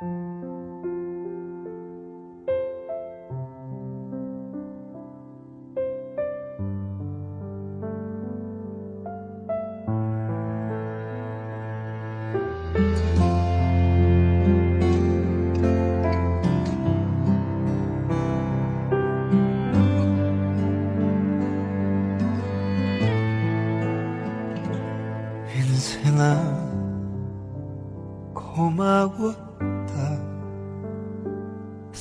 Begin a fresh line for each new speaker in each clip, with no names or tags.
인생아 고마웠다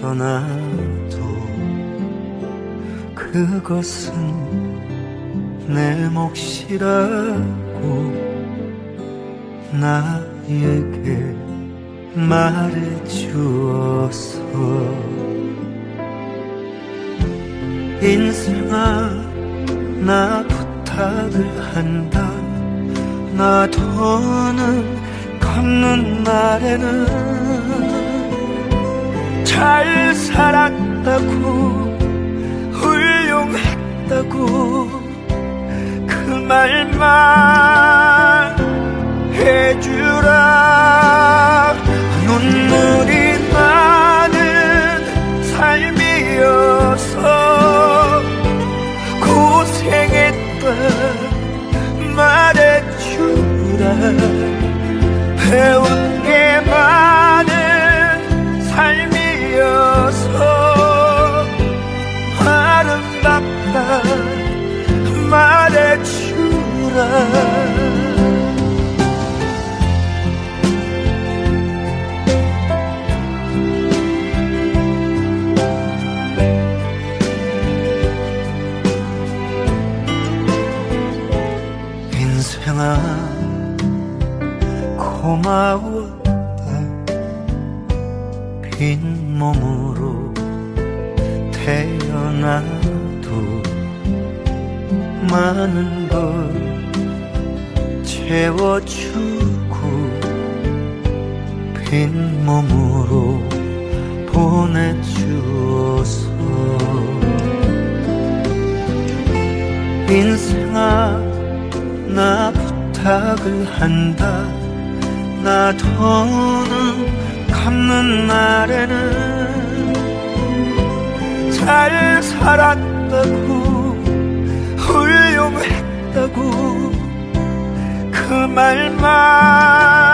떠나도 그것은 내 몫이라고 나에게 말해 주었어 인생아 나 부탁을 한다. 나 더는 갚는 날에는 잘 살았다고 훌륭했다고 그 말만 인생아 고마웠다 빈 몸으로 태어나도 많은 걸 채워주고 빈 몸으로 보내주어서 인생아 나 부탁을 한다. 나 더는 갚는 날에는 잘 살았다고 훌륭했다고 그 말만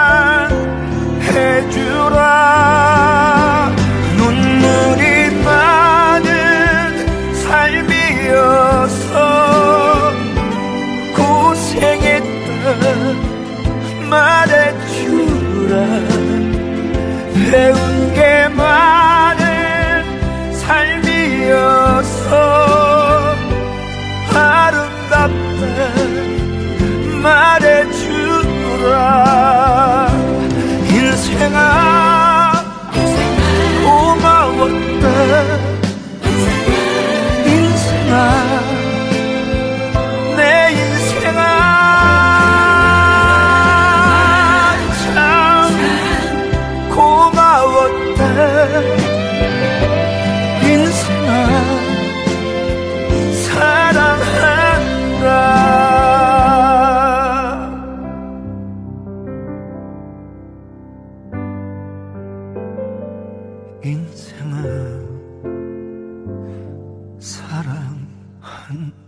인생아 사랑한다